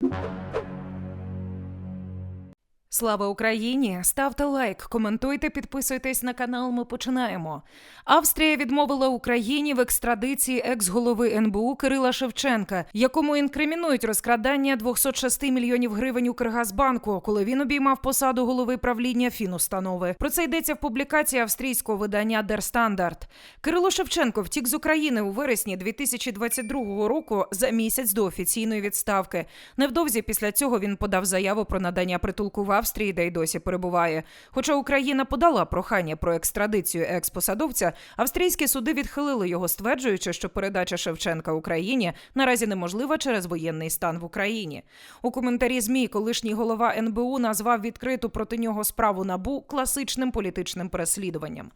you Слава Україні! Ставте лайк, коментуйте, підписуйтесь на канал. Ми починаємо. Австрія відмовила Україні в екстрадиції екс-голови НБУ Кирила Шевченка, якому інкримінують розкрадання 206 мільйонів гривень Укргазбанку, коли він обіймав посаду голови правління фінустанови. Про це йдеться в публікації австрійського видання Der Standard. Кирило Шевченко втік з України у вересні 2022 року за місяць до офіційної відставки. Невдовзі після цього він подав заяву про надання притулку в Австрії, де й досі перебуває. Хоча Україна подала прохання про екстрадицію екс-посадовця, австрійські суди відхилили його, стверджуючи, що передача Шевченка Україні наразі неможлива через воєнний стан в Україні. У коментарі змі колишній голова НБУ назвав відкриту проти нього справу набу класичним політичним переслідуванням.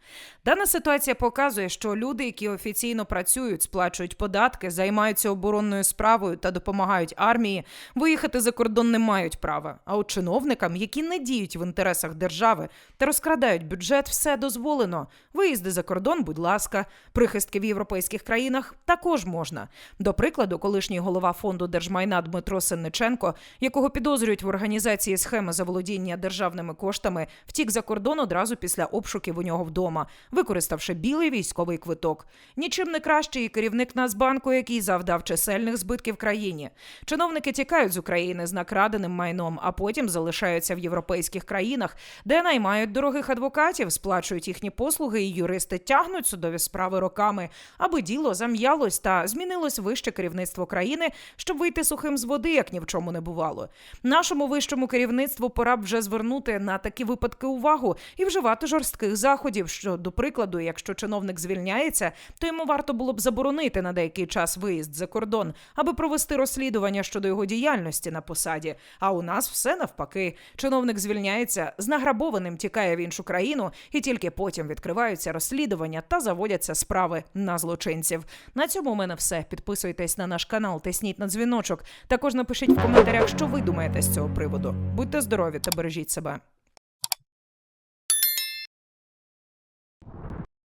Дана ситуація показує, що люди, які офіційно працюють, сплачують податки, займаються оборонною справою та допомагають армії, виїхати за кордон не мають права. А от чиновникам, які не діють в інтересах держави та розкрадають бюджет, все дозволено. Виїзди за кордон, будь ласка, прихистки в європейських країнах також можна. До прикладу, колишній голова фонду держмайна Дмитро Синниченко, якого підозрюють в організації схеми заволодіння державними коштами, втік за кордон одразу після обшуків у нього вдома, використавши білий військовий квиток. Нічим не кращий і керівник Нацбанку, який завдав чисельних збитків країні. Чиновники тікають з України з накраденим майном, а потім залишаються в європейських країнах, де наймають дорогих адвокатів, сплачують їхні послуги, і юристи тягнуть судові справи роками, аби діло зам'ялось та змінилось вище керівництво країни, щоб вийти сухим з води, як ні в чому не бувало. Нашому вищому керівництву пора б вже звернути на такі випадки увагу і вживати жорстких заходів. Що до прикладу, якщо чиновник звільняється, то йому варто було б заборонити на деякий час виїзд за кордон, аби провести розслідування щодо його діяльності на посаді. А у нас все навпаки. Чиновник звільняється, з награбованим тікає в іншу країну, і тільки потім відкриваються розслідування та заводяться справи на злочинців. На цьому у мене все. Підписуйтесь на наш канал, тисніть на дзвіночок. Також напишіть в коментарях, що ви думаєте з цього приводу. Будьте здорові та бережіть себе.